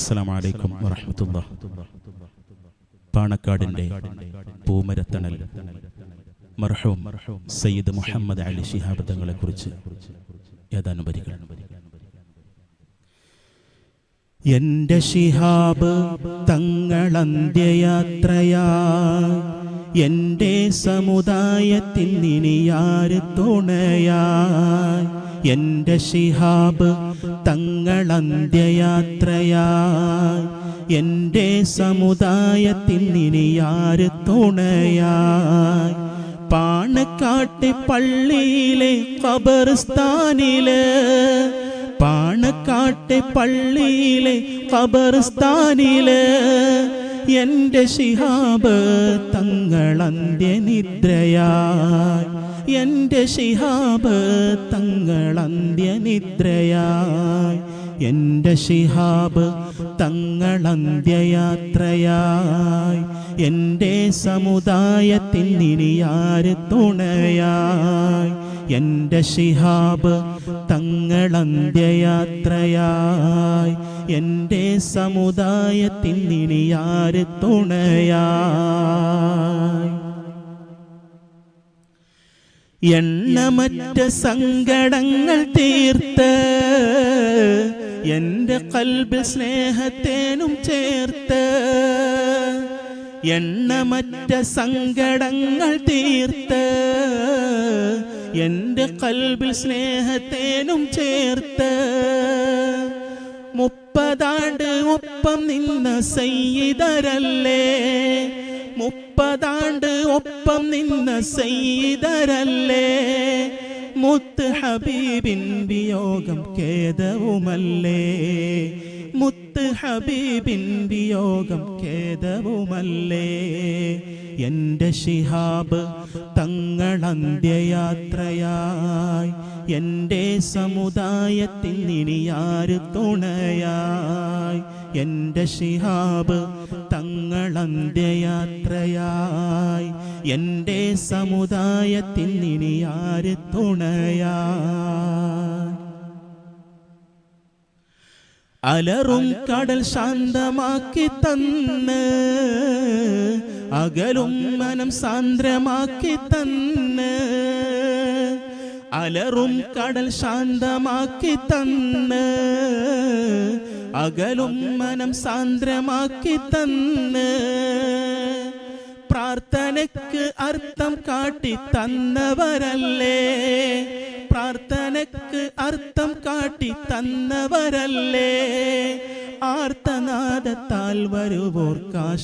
അസ്സലാമു അലൈക്കും പാണക്കാടിന്റെ പൂമരത്തണൽ മർഹൂം സയ്യിദ് മുഹമ്മദ് അലി ശിഹാബ് തങ്ങളെക്കുറിച്ച് ഏതാനും വരികൾ. എന്റെ ശിഹാബ് തങ്ങളന്ത്യയാത്രയാ. എന്റെ സമുദായത്തിൽ ഇനിയാര് തുണയായി എന്റെ ശിഹാബ് തങ്ങളന്ത്യയാത്രയായി. എന്റെ സമുദായത്തിൽ ഇനിയാര് തുണയായി. പാണക്കാട്ട് പള്ളിയിലെ ഖബർസ്ഥാനിൽ പാണക്കാട്ട് പള്ളിയിലെ ഖബർസ്ഥാനിൽ എന്റെ ശിഹാബ് തങ്ങളന്ത്യനിദ്രയായി. എന്റെ ശിഹാബ് തങ്ങളന്ത്യനിദ്രയായി എന്റെ ശിഹാബ് തങ്ങളന്ത്യയാത്രയായി എന്റെ സമുദായത്തിൽ ഇനിയാര് തുണയായി. എന്റെ ശിഹാബ് തങ്ങളന്ത്യയാത്രയായി എന്റെ സമുദായത്തിൽ ഇനിയാര് തുണയായി. എണ്ണമറ്റ സങ്കടങ്ങൾ തീർത്ത് എന്റെ കൽബിൽ സ്നേഹത്തേനും ചേർത്ത് എണ്ണമറ്റ സങ്കടങ്ങൾ തീർത്ത് എന്റെ കൽബിൽ സ്നേഹത്തേനും ചേർത്ത് മുപ്പതാണ്ട് ഒപ്പം നിന്ന സയ്യിദരല്ലേ മുപ്പതാണ്ട് ഒപ്പം നിന്ന സൈതരല്ലേ മുത്ത് ഹബീബിൻ വിയോഗം ഖേദവുമല്ലേ? മുത്ത് ഹബീബിൻ വിയോഗം ഖേദവുമല്ലേ? എന്റെ ശിഹാബ് തങ്ങളന്ത്യയാത്രയായി. എന്റെ സമുദായത്തിൽ ഇനിയാര് തുണയായി? എന്റെ ശിഹാബ് തങ്ങളന്ത്യയാത്രയായി എന്റെ സമുദായത്തിൽ ഇനി ആര് തുണയാ അലറും കടൽ ശാന്തമാക്കി തന്ന് അകലും മനം സാന്ദ്രമാക്കി തന്ന് അലറും കടൽ ശാന്തമാക്കി തന്ന് അകലും മനം സാന്ദ്രമാക്കി തന്ന്. പ്രാർത്ഥനയ്ക്ക് അർത്ഥം കാട്ടി തന്നവരല്ലേ? പ്രാർത്ഥനയ്ക്ക് അർത്ഥം കാട്ടി തന്നവരല്ലേ? ആർത്തനാദത്താൽ വരുവോർക്കാശ്രയമല്ലേ?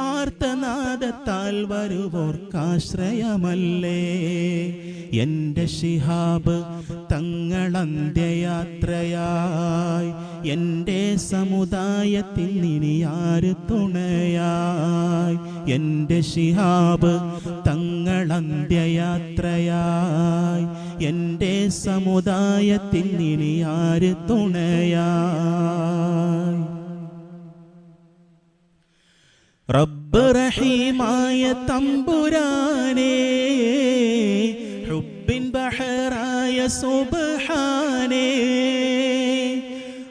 ആർത്തനാദത്താൽ വരുവോർക്കാശ്രയമല്ലേ? എന്റെ ശിഹാബ് തങ്ങളന്ത്യയാത്രയായി. എന്റെ സമുദായത്തിൽ ഇനി ആര് തുണയായി എന്റെ ശിഹാബ് തങ്ങളന്ത്യയാത്രയായി എന്റെ സമുദായത്തിൽ ഇനിയാര് തുണയായി? റബ്ബ് റഹീമായ തമ്പുരാനേ ഹുബിൻ ബഹറായ സുബഹാനേ.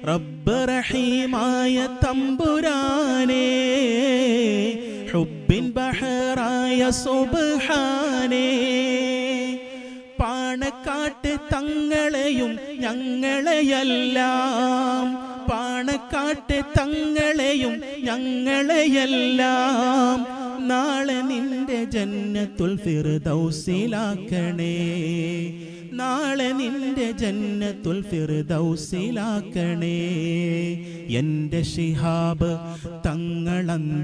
റബ്ബ് റഹീമായ തമ്പുരാനേ ഹുബിൻ ബഹറായ സുബ്ഹാനേ പാണക്കാട്ട് തങ്ങളെയും ഞങ്ങളെയെല്ലാം. പാണക്കാട്ട് തങ്ങളെയും ഞങ്ങളെയെല്ലാം. നാളെ നിന്റെ ജന്നത്തുൽ ഫിർദൗസിലാക്കണേ. നാളെ നിന്റെ ജന്നത്തുൽ ഫിർദൗസിലാക്കണേ. എന്റെ ഷിഹാബ് തങ്ങളന്ത്യയാത്രയായി.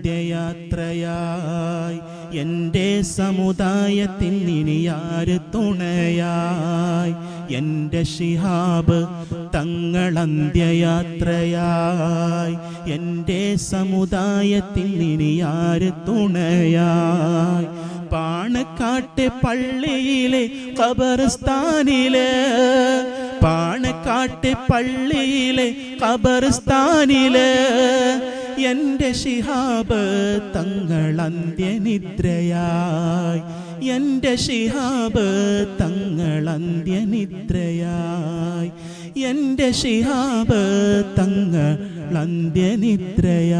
എന്റെ സമുദായത്തിൽ ഇനിയാര് തുണയായി. എന്റെ ശിഹാബ് തങ്ങളന്ത്യയാത്രയായി. എന്റെ സമുദായത്തിൽ ഇനിയാര് തുണയായി. പാണക്കാട്ട് പള്ളിയിലെ ഖബർസ്ഥാനിൽ പാണക്കാട്ട് പള്ളിയിലെ ഖബർസ്ഥാനിൽ എന്റെ ശിഹാബ് തങ്ങളന്ത്യനിദ്രയായി. എന്റെ ഷിഹാബ് തങ്ങൾ അന്ത്യനിദ്രയായി എന്റെ ഷിഹാബ് തങ്ങൾ അന്ത്യനിദ്രയായി